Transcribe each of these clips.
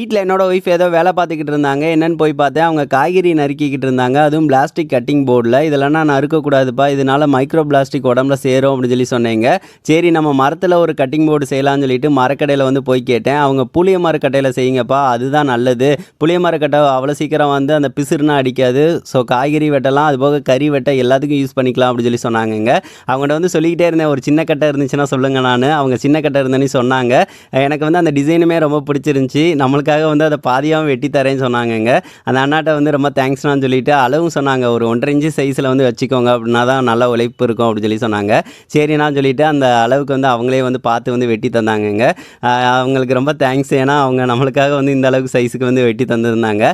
வீட்டில் என்னோடய ஒய்ஃப் ஏதோ வேலை பார்த்துக்கிட்டு இருந்தாங்க. என்னென்னு போய் பார்த்தேன். அவங்க காய்கறி நறுக்கிக்கிட்டு இருந்தாங்க. அதுவும் பிளாஸ்டிக் கட்டிங் போர்டில் இதெல்லாம் நான் நறுக்கக்கூடாதுப்பா இதனால் மைக்ரோ பிளாஸ்டிக் உடம்புல சேரும் அப்படின்னு சொல்லி சொன்னீங்க. சரி நம்ம மரத்தில் ஒரு கட்டிங் போர்டு செய்யலாம்னு சொல்லிட்டு மரக்கடையில் வந்து போய் கேட்டேன். அவங்க புளிய மரக்கட்டையில் செய்யுங்கப்பா. அதுதான் நல்லது. புளிய மரக்கட்டை அவ்வளோ சீக்கிரம் வந்து அந்த பிசுறுனா அடிக்காது. ஸோ காய்கறி வெட்டலாம். அதுபோக கறி வெட்ட எல்லாத்துக்கும் யூஸ் பண்ணிக்கலாம் அப்படின்னு சொல்லி சொன்னாங்கங்க. அவங்கள்ட்ட வந்து சொல்லிக்கிட்டே இருந்தேன். ஒரு சின்ன கட்டை இருந்துச்சுன்னா சொல்லுங்கள் நான். அவங்க சின்ன கட்டை இருந்தேன்னு சொன்னாங்க. எனக்கு வந்து அந்த டிசைனுமே ரொம்ப பிடிச்சிருந்துச்சி. நம்மளுக்கு அதுக்காக வந்து அதை பாதியாகவும் வெட்டி தரேன்னு சொன்னாங்கங்க. அந்த அண்ணாட்ட வந்து ரொம்ப தேங்க்ஸ்னான்னு சொல்லிட்டு அளவும் சொன்னாங்க. ஒரு ஒன்றரை இன்ச்சு சைஸில் வந்து வச்சுக்கோங்க அப்படின்னா தான் நல்ல உழைப்பு இருக்கும் அப்படின்னு சொல்லி சொன்னாங்க. சரிண்ணா சொல்லிட்டு அந்த அளவுக்கு வந்து அவங்களே வந்து பார்த்து வந்து வெட்டி தந்தாங்கங்க. அவங்களுக்கு ரொம்ப தேங்க்ஸ் ஏன்னா அவங்க நம்மளுக்காக வந்து இந்த அளவுக்கு சைஸுக்கு வந்து வெட்டி தந்திருந்தாங்க.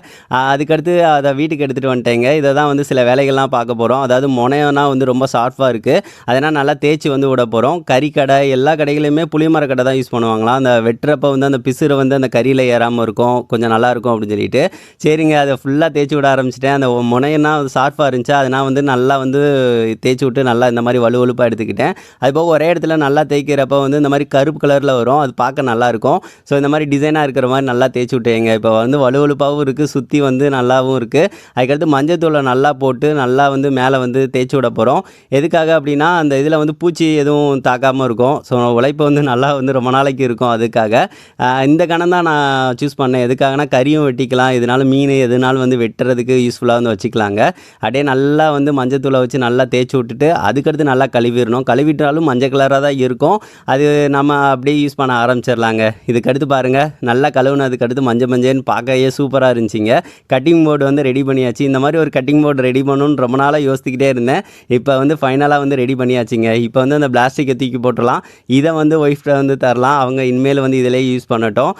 அதுக்கடுத்து அதை வீட்டுக்கு எடுத்துகிட்டு வந்துட்டேங்க. இதை தான் வந்து சில வேலைகள்லாம் பார்க்க போகிறோம் அதாவது முனையம்னா வந்து ரொம்ப ஷார்ப்பாக இருக்குது அதனால் நல்லா தேய்ச்சி வந்து விட போகிறோம் கறிக்கடை எல்லா கடைகளையுமே புளிமர கடை தான் யூஸ் பண்ணுவாங்களாம். அந்த வெட்டுறப்ப வந்து அந்த பிசுறு வந்து அந்த கறியில் ஏறாமல் இருக்கும் கொஞ்சம் நல்லாயிருக்கும் அப்படின்னு சொல்லிட்டு. சரிங்க அதை ஃபுல்லாக தேய்ச்சி விட ஆரம்பிச்சிட்டேன். அந்த முனையன்னா ஷார்ப்பாக இருந்துச்சு. அதை நான் வந்து நல்லா வந்து தேய்ச்சி விட்டு நல்லா இந்த மாதிரி வலுவலுப்பாக எடுத்துக்கிட்டேன். அது போக ஒரே இடத்துல நல்லா தேய்க்கிறப்ப வந்து இந்த மாதிரி கருப்பு கலரில் வரும். அது பார்க்க நல்லாயிருக்கும் ஸோ இந்த மாதிரி டிசைனாக இருக்கிற மாதிரி நல்லா தேய்ச்சி விட்டேங்க. இப்போ வந்து வலுவலுப்பாகவும் இருக்குது சுற்றி வந்து நல்லாவும் இருக்குது அதுக்கடுத்து மஞ்சத்தூளை நல்லா போட்டு நல்லா வந்து மேலே வந்து தேய்ச்சி விட போகிறோம் எதுக்காக அப்படின்னா அந்த இதில் வந்து பூச்சி எதுவும் தாக்காமல் இருக்கும். ஸோ உழைப்பு வந்து நல்லா வந்து ரொம்ப நாளைக்கு இருக்கும் அதுக்காக. இந்த கணம் தான் நான் சூஸ் பண்ணேன். எதுக்காகனா கறியும் வெட்டிக்கலாம். இதனால் மீன் எதுனாலும் வந்து வெட்டுறதுக்கு யூஸ்ஃபுல்லாக வந்து வச்சுக்கலாங்க. அப்படியே நல்லா வந்து மஞ்சத்தூளை வச்சு நல்லா தேய்ச்சி விட்டுட்டு அதுக்கடுத்து நல்லா கழுவிடணும். கழுவிட்டாலும் மஞ்சள் கலராக தான் இருக்கும். அது நம்ம அப்படியே யூஸ் பண்ண ஆரம்பிச்சிடலாங்க. இதுக்கடுத்து பாருங்கள் நல்லா கழுவுனதுக்கு அடுத்து மஞ்சள் மஞ்சள்னு பார்க்கவே சூப்பராக இருந்துச்சுங்க. கட்டிங் போர்டு வந்து ரெடி பண்ணியாச்சு. இந்த மாதிரி ஒரு கட்டிங் போர்டு ரெடி பண்ணணும்னு ரொம்ப நாளாக யோசிச்சுக்கிட்டே இருந்தேன். இப்போ வந்து ஃபைனலாக வந்து ரெடி பண்ணியாச்சுங்க. இப்போ வந்து அந்த பிளாஸ்டிக்கை தூக்கி போட்டுடலாம். இதை வந்து ஒய்ஃப்ட வந்து தரலாம். அவங்க இனிமேல் வந்து இதிலே யூஸ் பண்ணட்டும்.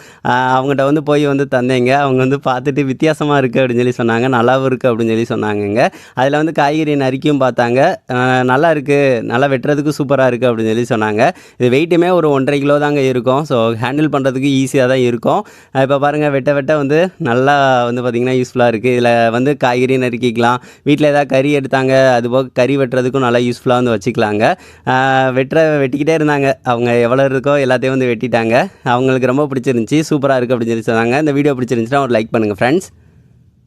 அவங்ககிட்ட வந்து போய் வந்து தந்தேங்க. அவங்க வந்து பார்த்துட்டு வித்தியாசமாக இருக்குது அப்படின்னு சொல்லி சொன்னாங்க. நல்லாவும் இருக்குது அப்படின்னு சொல்லி சொன்னாங்கங்க. அதில் வந்து காய்கறி நறுக்கியும் பார்த்தாங்க. நல்லா இருக்குது நல்லா வெட்டுறதுக்கு சூப்பராக இருக்குது அப்படின்னு சொல்லி சொன்னாங்க. இது வெயிட்டுமே ஒரு ஒன்றரை கிலோ தாங்க இருக்கும். ஸோ ஹேண்டில் பண்ணுறதுக்கு ஈஸியாக தான் இருக்கும். இப்போ பாருங்கள் வெட்ட வெட்ட வந்து நல்லா வந்து பார்த்திங்கன்னா யூஸ்ஃபுல்லாக இருக்குது இதில் வந்து காய்கறி நறுக்கிக்கலாம். வீட்டில் ஏதாவது கறி எடுத்தாங்க அதுபோக கறி வெட்டுறதுக்கும் நல்லா யூஸ்ஃபுல்லாக வந்து வச்சுக்கலாங்க. வெட்டுற வெட்டிக்கிட்டே இருந்தாங்க. அவங்க எவ்வளோ இருக்கோ எல்லாத்தையும் வந்து வெட்டிட்டாங்க. அவங்களுக்கு ரொம்ப பிடிச்சிருந்துச்சி. சூப்பராக இருக்குது அப்படின்னு சொல்லி தாங்க இந்த வீடியோ பிடிச்சிருந்துச்சுன்னா ஒரு லைக் பண்ணுங்கள் ஃப்ரெண்ட்ஸ்